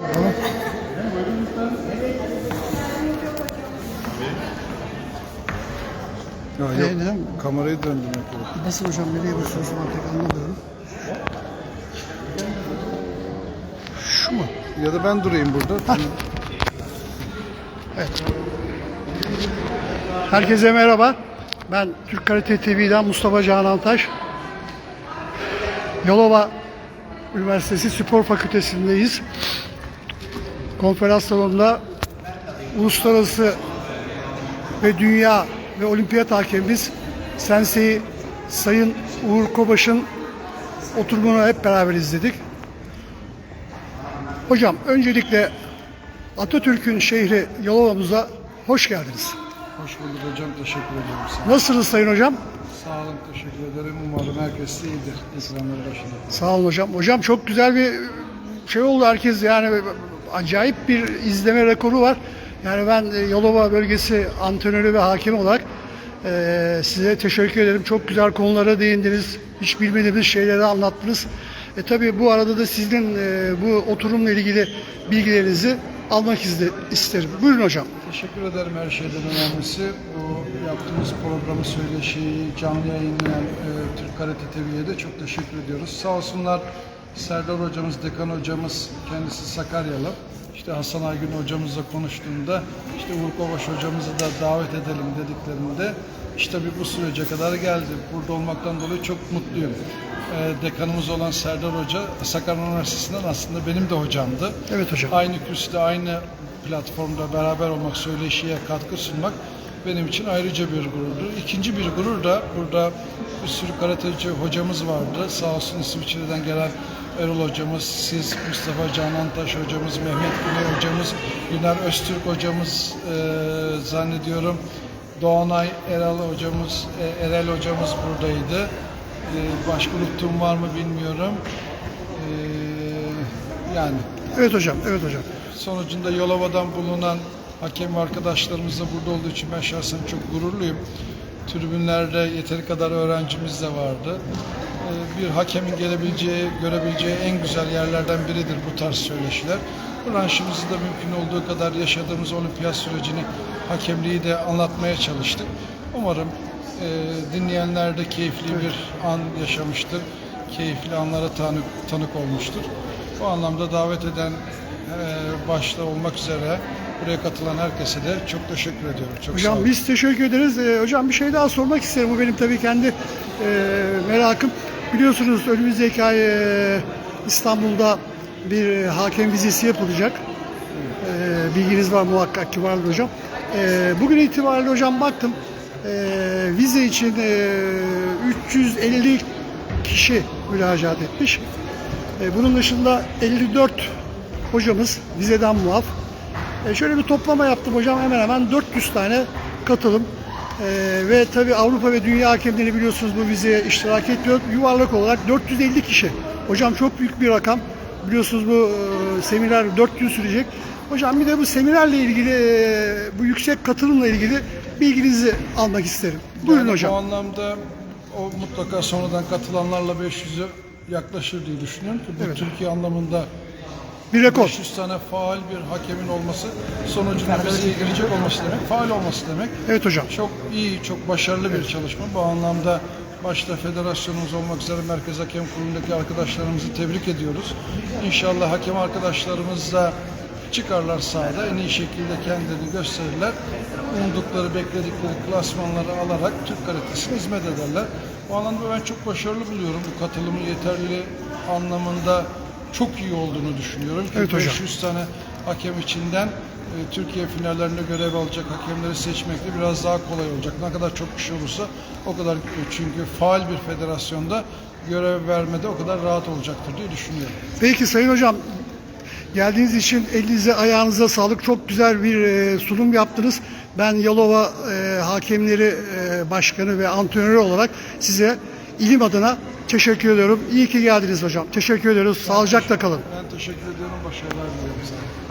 Ya yok, Neyden? kamerayı döndürmek yok. Nasıl hocam nereye basıyorsun ben pek anlamıyorum. Şu mu? Ya da ben durayım burada. Evet. Herkese merhaba. Ben Türk Karate TV'den Mustafa Canan Taş. Yalova Üniversitesi Spor Fakültesindeyiz. Konferans salonunda uluslararası ve dünya ve olimpiyat hakemimiz Sensei Sayın Uğur Kobaş'ın oturumunu hep beraber izledik. Hocam öncelikle Atatürk'ün şehri Yalova'mıza hoş geldiniz. Hoş bulduk hocam. Teşekkür ediyorum size. Nasılsınız Sayın Hocam? Sağ olun. Teşekkür ederim. Umarım herkes iyidir. Ekranları başında. Sağ olun hocam. Hocam çok güzel bir şey oldu. Herkes yani acayip bir izleme rekoru var. Yani ben e, Yalova bölgesi antrenörü ve hakem olarak e, size teşekkür ederim. Çok güzel konulara değindiniz. Hiç bilmediğimiz şeyleri anlattınız. E tabi bu arada da sizin e, bu oturumla ilgili bilgilerinizi almak izle- isterim. Buyurun hocam. Teşekkür ederim her şeyden önemlisi. Bu yaptığımız programı söyleşiyi canlı yayınlayan e, Türk Karate TV'ye de çok teşekkür ediyoruz. Sağ olsunlar Serdar hocamız, Dekan hocamız kendisi Sakaryalı. İşte Hasan Aygün hocamızla konuştuğunda işte Uğur Kovaş hocamızı da davet edelim dediklerinde işte bir bu sürece kadar geldi. Burada olmaktan dolayı çok mutluyum. E, dekanımız olan Serdar Hoca Sakarya Üniversitesi'nden aslında benim de hocamdı. Evet hocam. Aynı kürsüde, aynı platformda beraber olmak, söyleşiye katkı sunmak benim için ayrıca bir gururdu. İkinci bir gurur da burada bir sürü karateci hocamız vardı. Sağ olsun İsviçre'den gelen Erol hocamız, siz Mustafa Canantaş hocamız, Mehmet Güney hocamız, Güner Öztürk hocamız eee, zannediyorum. Doğanay Eral hocamız, e, Erel hocamız buradaydı. Eee, başka unuttuğum var mı bilmiyorum. Eee, yani Evet hocam. Evet hocam. sonucunda Yolova'dan bulunan hakem arkadaşlarımız da burada olduğu için ben şahsen çok gururluyum. Tribünlerde yeteri kadar öğrencimiz de vardı. Ee, Bir hakemin gelebileceği, görebileceği en güzel yerlerden biridir bu tarz söyleşiler. Branşımızı da mümkün olduğu kadar yaşadığımız olimpiyat sürecini, hakemliği de anlatmaya çalıştık. Umarım e, dinleyenler de keyifli bir an yaşamıştır. Keyifli anlara tanık, tanık olmuştur. Bu anlamda davet eden e, başta olmak üzere buraya katılan herkese de çok teşekkür ediyorum. Çok sağ Hocam olun. biz teşekkür ederiz. Ee, hocam bir şey daha sormak isterim. Bu benim tabii kendi e, merakım. Biliyorsunuz önümüzdeki ay e, İstanbul'da bir e, hakem vizesi yapılacak. E, bilginiz var muhakkak ki vardır hocam. E, bugün itibariyle hocam baktım e, vize için e, 350 kişi müracaat etmiş. E, bunun dışında 54 hocamız vizeden muaf. E, şöyle bir toplama yaptım hocam hemen hemen 400 tane katılım. E, ve tabi Avrupa ve Dünya hakemleri biliyorsunuz bu vizeye iştirak etmiyor. Yuvarlak olarak 450 kişi. Hocam çok büyük bir rakam. Biliyorsunuz bu e, seminer 4 gün sürecek. Hocam bir de bu seminerle ilgili, e, bu yüksek katılımla ilgili bilginizi almak isterim. Buyurun Yani hocam. Bu anlamda o mutlaka sonradan katılanlarla 500'e yaklaşır diye düşünüyorum ki bu Evet. Türkiye anlamında Bir rekor. 500 tane faal bir hakemin olması sonucunda vizeye girecek olması demek, faal olması demek. Evet hocam. Çok iyi, çok başarılı bir çalışma. Bu anlamda başta federasyonumuz olmak üzere Merkez Hakem Kurulu'ndaki arkadaşlarımızı tebrik ediyoruz. İnşallah hakem arkadaşlarımız da çıkarlar sahada en iyi şekilde kendilerini gösterirler. Umdukları, bekledikleri klasmanları alarak Türk karatesine hizmet ederler. Bu anlamda ben çok başarılı buluyorum. Bu katılımın yeterli anlamında çok iyi olduğunu düşünüyorum. Çünkü Evet hocam. 500 tane hakem içinden e, Türkiye finallerinde görev alacak hakemleri seçmek de biraz daha kolay olacak. Ne kadar çok kişi olursa o kadar çünkü faal bir federasyonda görev vermede o kadar rahat olacaktır diye düşünüyorum. Peki Sayın Hocam, geldiğiniz için elinize ayağınıza sağlık. Çok güzel bir e, sunum yaptınız. Ben Yalova e, Hakemleri e, Başkanı ve antrenörü olarak size ilim adına teşekkür ediyorum. İyi ki geldiniz hocam. Teşekkür ediyoruz. Sağlıcakla kalın. Ben teşekkür ediyorum. Başarılar diliyorum sana.